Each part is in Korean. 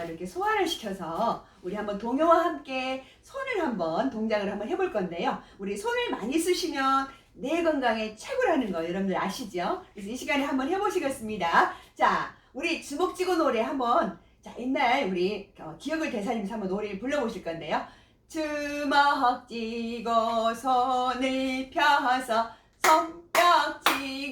한번 이렇게 소환을 시켜서 우리 한번 동요와 함께 손을 한번 동작을 한번 해볼 건데요. 우리 손을 많이 쓰시면 내 건강에 최고라는 거 여러분들 아시죠? 그래서 이 시간에 한번 해보시겠습니다. 자, 우리 주먹 쥐고 노래 한번 자, 옛날 우리 어, 기억을 되살리면서 한번 노래를 불러보실 건데요. 주먹 쥐고 손을 펴서 손뼉 쥐고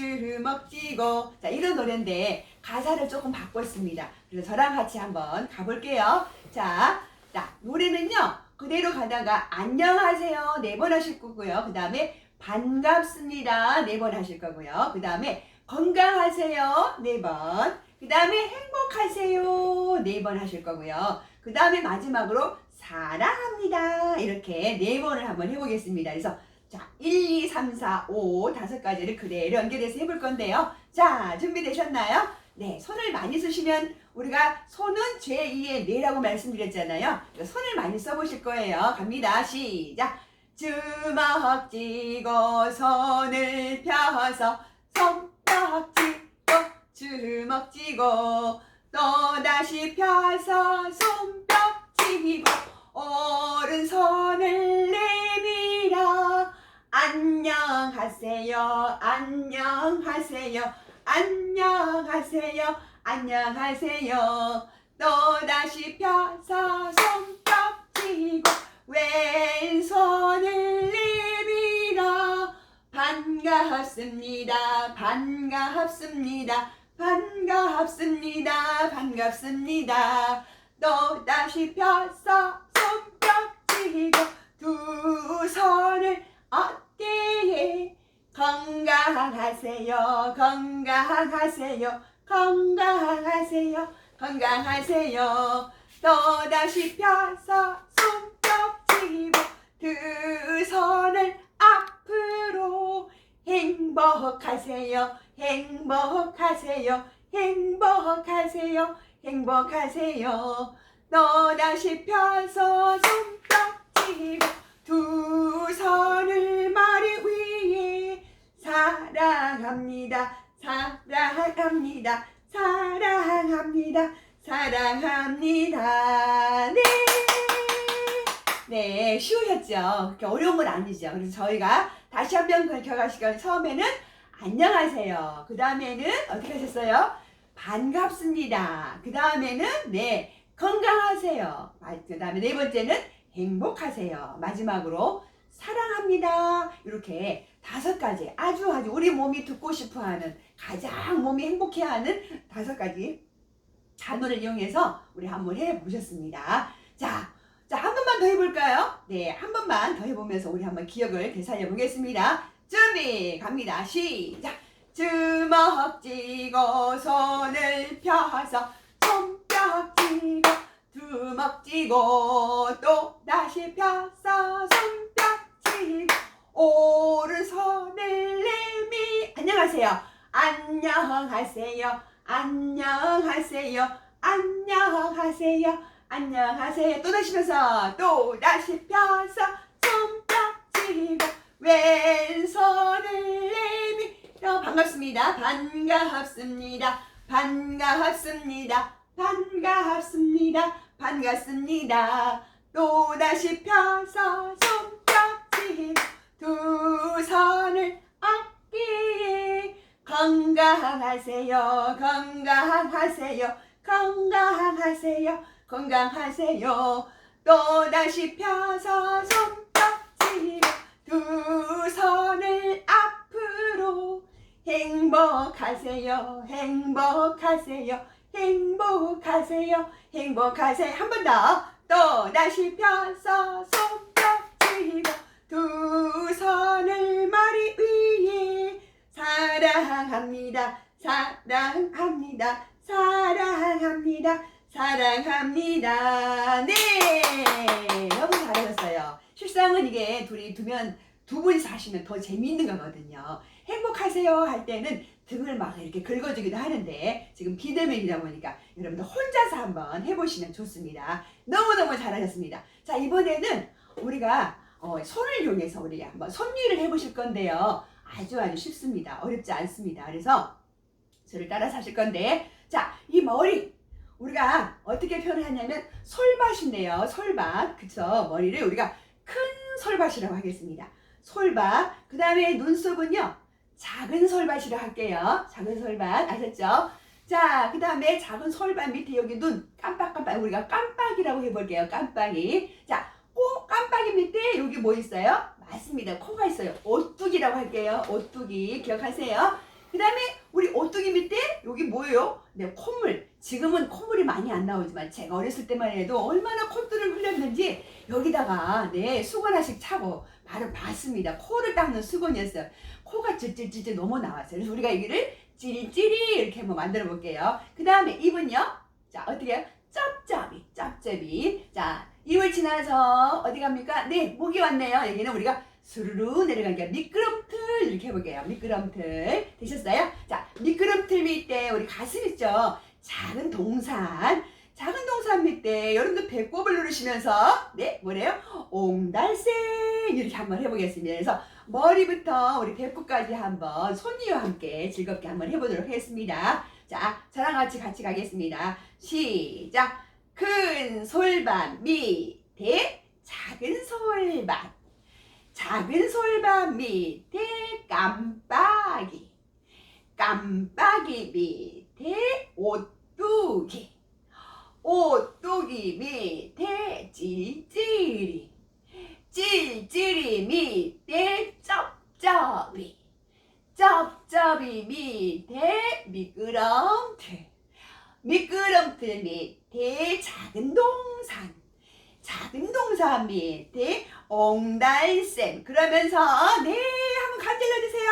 주먹 쥐고 자 이런 노래인데 가사를 조금 바꿨습니다. 그래서 저랑 같이 한번 가볼게요. 자, 자 노래는요 그대로 가다가 안녕하세요 네 번 하실 거고요. 그 다음에 반갑습니다 네 번 하실 거고요. 그 다음에 건강하세요 네 번. 그 다음에 행복하세요 네 번 하실 거고요. 그 다음에 마지막으로 사랑합니다 이렇게 네 번을 한번 해보겠습니다. 그래서 자, 1, 2, 3, 4, 5 다섯 가지를 그대로 연결해서 해볼 건데요. 자, 준비되셨나요? 네, 손을 많이 쓰시면 우리가 손은 제2의 뇌라고 말씀드렸잖아요. 손을 많이 써보실 거예요. 갑니다. 시작. 주먹 쥐고 손을 펴서 손뼉 쥐고 주먹 쥐고 또다시 펴서 손뼉 쥐고 오른손을 안녕하세요. 안녕하세요. 안녕하세요. 안녕하세요. 또다시 펴서 손뼉 쥐고 왼손을 내밀어 반갑습니다. 반갑습니다. 반갑습니다. 반갑습니다. 또다시 펴서 손뼉 쥐고 두 손을 어 깨에 건강하세요. 건강하세요. 건강하세요. 건강하세요. 또다시 펴서 손뼉 쥐고 두 손을 앞으로 행복하세요. 행복하세요. 행복하세요. 행복하세요. 또다시 펴서 손뼉 쥐고 두 손을 머리 위에 사랑합니다. 사랑합니다. 사랑합니다. 사랑합니다. 네. 네 쉬우셨죠? 그렇게 어려운 건 아니죠. 그래서 저희가 다시 한번 결과시간 처음에는 안녕하세요. 그 다음에는 어떻게 하셨어요? 반갑습니다. 그 다음에는 네 건강하세요. 그 다음에 네 번째는 행복하세요. 마지막으로 사랑합니다. 이렇게 다섯 가지 아주 아주 우리 몸이 듣고 싶어 하는 가장 몸이 행복해 하는 다섯 가지 단어를 이용해서 우리 한번 해보셨습니다. 자, 자 한 번만 더 해볼까요? 네, 한 번만 더 해보면서 우리 한번 기억을 되살려 보겠습니다. 준비 갑니다. 시작. 주먹 쥐고 손을 펴서 주먹 쥐고 또 다시 펴서 손뼉 쥐고 오른손을 내미 안녕하세요. 안녕하세요. 안녕하세요. 안녕하세요. 안녕하세요. 또 다시 펴서 또 다시 펴서 손뼉 쥐고 왼손을 내밀어 반갑습니다. 반갑습니다. 반갑습니다. 반갑습니다. 반갑습니다. 또다시 펴서 손뼉 쥐고 두 손을 어깨에 건강하세요. 건강하세요. 건강하세요. 건강하세요. 또다시 펴서 손뼉 쥐고 두 손을 앞으로 행복하세요. 행복하세요. 행복하세요. 행복하세요. 한 번 더. 또 다시 펴서 손뼉 쥐고 두 손을 머리 위에 사랑합니다. 사랑합니다. 사랑합니다. 사랑합니다. 네! 너무 잘하셨어요. 실상은 이게 둘이 두면 두 분이서 하시면 더 재미있는 거거든요. 행복하세요 할 때는 등을 막 이렇게 긁어주기도 하는데 지금 비대면이다 보니까 여러분들 혼자서 한번 해보시면 좋습니다. 너무너무 잘하셨습니다. 자 이번에는 우리가 어, 손을 이용해서 우리 한번 손일을 해보실 건데요. 아주 아주 쉽습니다. 어렵지 않습니다. 그래서 저를 따라서 하실 건데 자, 이 머리 우리가 어떻게 표현을 하냐면 솔밭인데요. 솔밭. 그쵸? 머리를 우리가 큰 솔밭이라고 하겠습니다. 솔밭. 그 다음에 눈썹은요. 작은 솔밭이라고 할게요. 작은 솔밭. 아셨죠? 자, 그 다음에 작은 솔밭 밑에 여기 눈 깜빡깜빡 우리가 깜빡이라고 해볼게요. 깜빡이. 자, 꼭 깜빡이 밑에 여기 뭐 있어요? 맞습니다. 코가 있어요. 오뚜기라고 할게요. 오뚜기 기억하세요. 그 다음에 우리 오뚜기 밑에 여기 뭐예요? 네, 콧물. 지금은 콧물이 많이 안 나오지만 제가 어렸을 때만 해도 얼마나 콧물을 흘렸는지 여기다가 네 수건 하나씩 차고 바로 봤습니다. 코를 닦는 수건이었어요. 코가 찔찔찔찔 너무 나왔어요. 그래서 우리가 여기를 찌리찌리 이렇게 한번 만들어 볼게요. 그 다음에 입은요. 자 어떻게 해요? 쩝쩝이 쩝쩝이 자 입을 지나서 어디 갑니까? 네 목이 왔네요. 여기는 우리가 수르르 내려간 게 미끄럼틀 이렇게 해볼게요. 미끄럼틀 되셨어요? 자 미끄럼틀 밑에 우리 가슴 있죠? 작은 동산 작은 동산 밑에 여러분들 배꼽을 누르시면서 네 뭐래요? 옹달샘 이렇게 한번 해보겠습니다. 그래서 머리부터 우리 배꼽까지 한번 손니와 함께 즐겁게 한번 해보도록 하겠습니다. 자 저랑 같이 같이 가겠습니다. 시작 큰 솔밭 밑에 작은 솔밭 작은 솔밭 밑에 깜빡이. 깜빡이 밑에 오뚜기. 오뚜기 밑에 찔찔이. 찔찔이 밑에 쩝쩝이. 쩝쩝이 밑에 미끄럼틀. 미끄럼틀 밑에 작은 동산. 작은 동산 밑에 옹달샘. 그러면서 네 한번 간질러 주세요.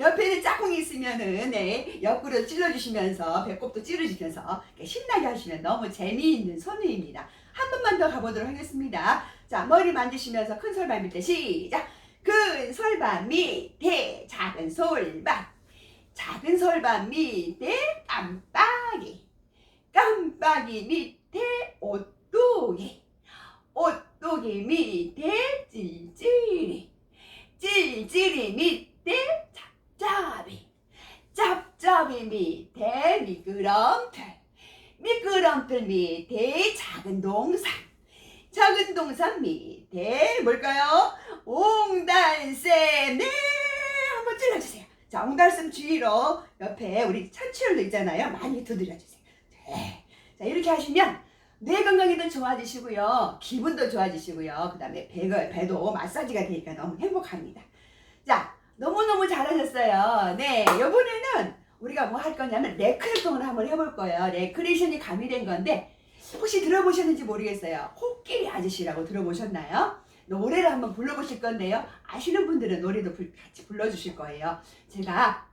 옆에는 짝꿍이 있으면은 네 옆구리 찔러주시면서 배꼽도 찌르시면서 신나게 하시면 너무 재미있는 선우입니다. 한 번만 더 가보도록 하겠습니다. 자 머리 만지시면서 큰 솔밭 밑에 시작. 큰 솔밭 밑에 작은 솔밭 작은 솔밭 밑에 깜빡이. 깜빡이 밑에 오뚜기. 오뚜기 밑에 찔찔이. 찔찔이 밑에 짭짭이. 짭짭이 밑에 미끄럼틀. 미끄럼틀 밑에 작은 동산. 작은 동산 밑에 뭘까요? 옹달샘 네 한번 찔러주세요. 자 옹달샘 주위로 옆에 우리 천치열도 있잖아요. 많이 두드려주세요. 네. 자 이렇게 하시면 뇌 건강에도 좋아지시고요. 기분도 좋아지시고요. 그 다음에 배가, 배도 마사지가 되니까 너무 행복합니다. 자 너무너무 잘하셨어요. 네 이번에는 우리가 뭐 할 거냐면 레크레이션을 한번 해볼 거예요. 레크레이션이 가미된 건데 혹시 들어보셨는지 모르겠어요. 코끼리 아저씨라고 들어보셨나요? 노래를 한번 불러보실 건데요. 아시는 분들은 노래도 불- 같이 불러주실 거예요. 제가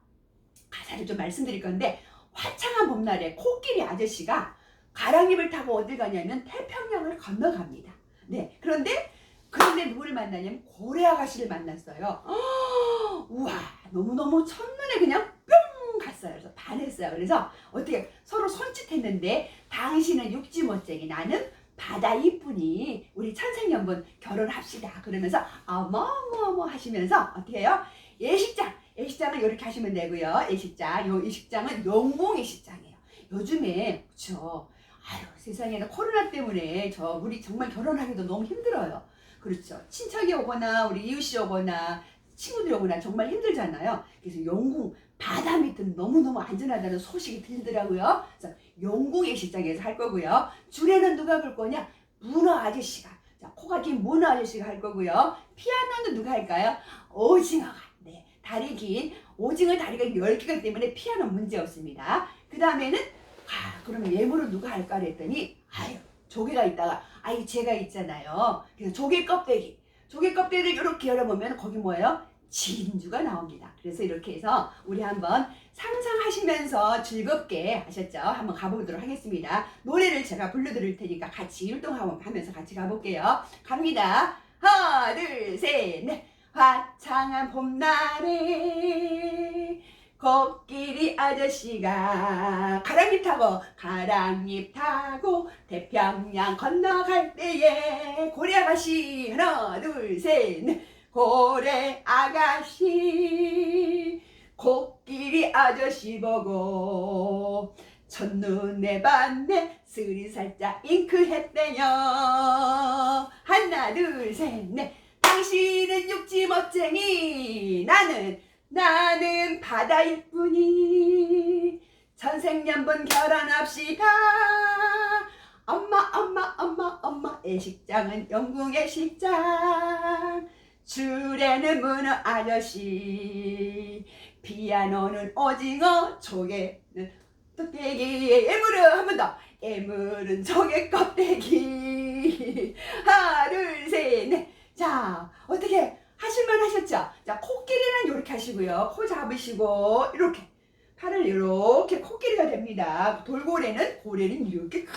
가사를 좀 말씀드릴 건데 화창한 봄날에 코끼리 아저씨가 가랑잎을 타고 어딜 가냐면 태평양을 건너갑니다. 네. 그런데 그런데 누구를 만나냐면 고래 아가씨를 만났어요. 어, 우와 너무너무 첫눈에 그냥 뿅 갔어요. 그래서 반했어요. 그래서 어떻게 서로 손짓했는데 당신은 육지 멋쟁이 나는 바다 이쁘니 우리 천생연분 결혼합시다. 그러면서 어머머머 하시면서 어떻게 해요? 예식장 예식장은 이렇게 하시면 되고요. 예식장 요 예식장은 영공 예식장이에요. 요즘에 그렇죠. 아유 세상에 나 코로나 때문에 저 우리 정말 결혼하기도 너무 힘들어요. 그렇죠. 친척이 오거나 우리 이웃이 오거나 친구들이 오거나 정말 힘들잖아요. 그래서 영궁 바다 밑은 너무너무 안전하다는 소식이 들리더라고요. 그래서 영궁의 식장에서 할 거고요. 줄에는 누가 볼 거냐? 문어 아저씨가. 자, 코가 긴 문어 아저씨가 할 거고요. 피아노는 누가 할까요? 오징어가. 네. 다리 긴 오징어 다리가 10개가 때문에 피아노 문제 없습니다. 그 다음에는 아, 그럼 예물을 누가 할까 그랬더니 아유, 조개가 있다가 아이 제가 있잖아요. 그래서 조개 껍데기. 조개 껍데기를 이렇게 열어보면 거기 뭐예요? 진주가 나옵니다. 그래서 이렇게 해서 우리 한번 상상하시면서 즐겁게 하셨죠? 한번 가보도록 하겠습니다. 노래를 제가 불러드릴 테니까 같이 율동하면서 같이 가볼게요. 갑니다. 하나, 둘, 셋, 넷. 화창한 봄날에 코끼리 아저씨가 가랑잎 타고 가랑잎 타고 태평양 건너갈 때에 고래 아가씨 하나 둘 셋 넷. 고래 아가씨 코끼리 아저씨 보고 첫눈에 반해 스리 살짝 잉크했대요. 하나 둘 셋 넷. 당신은 육지 멋쟁이. 나는 나는 바다일 뿐이. 천생연분 결혼합시다. 엄마 엄마 엄마 엄마 애식장은 영궁의 식장. 주례는 문어 아저씨. 피아노는 오징어 조개는 뚝배기. 애물은 한 번 더. 애물은 조개 껍데기. 하나 둘셋넷자 어떻게 하실만 하셨죠? 자 코끼리는 이렇게 하시고요. 코 잡으시고 이렇게. 팔을 이렇게 코끼리가 됩니다. 돌고래는 고래는 이렇게 크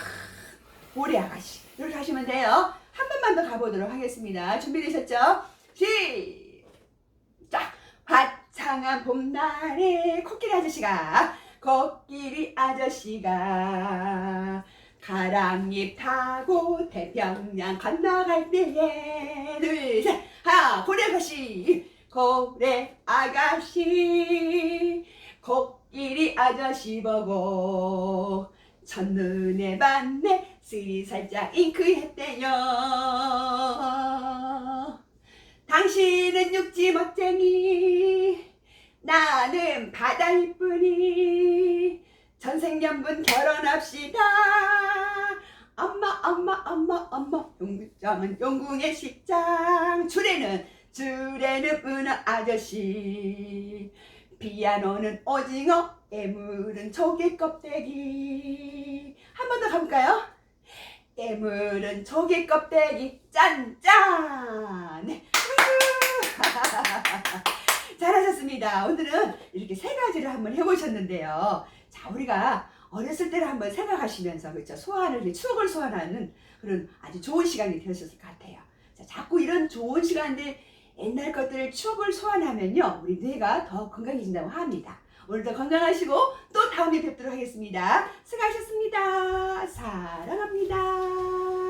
고래 아가씨. 이렇게 하시면 돼요. 한 번만 더 가보도록 하겠습니다. 준비되셨죠? 시작! 화창한 봄날에 코끼리 아저씨가 코끼리 아저씨가 가랑잎 타고 태평양 건너갈 때에 둘셋. 하나 고래 아가씨. 고래 아가씨. 코끼리 아저씨 보고 첫눈에 반해 스리 살짝 잉크했대요. 당신은 육지 멋쟁이. 나는 바다일 뿐이 전생연분 결혼합시다. 엄마 엄마 엄마 엄마. 용국장은 용궁의 식장. 주례는 주례는 은어 아저씨. 피아노는 오징어 애물은 조개 껍데기. 한 번 더 가볼까요? 애물은 조개 껍데기. 짠짠! 네. 잘하셨습니다. 오늘은 이렇게 세 가지를 한번 해보셨는데요. 자, 우리가 어렸을 때를 한번 생각하시면서 그렇죠. 소환을 추억을 소환하는 그런 아주 좋은 시간이 되셨을 것 같아요. 자, 자꾸 이런 좋은 시간들 옛날 것들을 추억을 소환하면요, 우리 뇌가 더 건강해진다고 합니다. 오늘도 건강하시고 또 다음에 뵙도록 하겠습니다. 수고하셨습니다. 사랑합니다.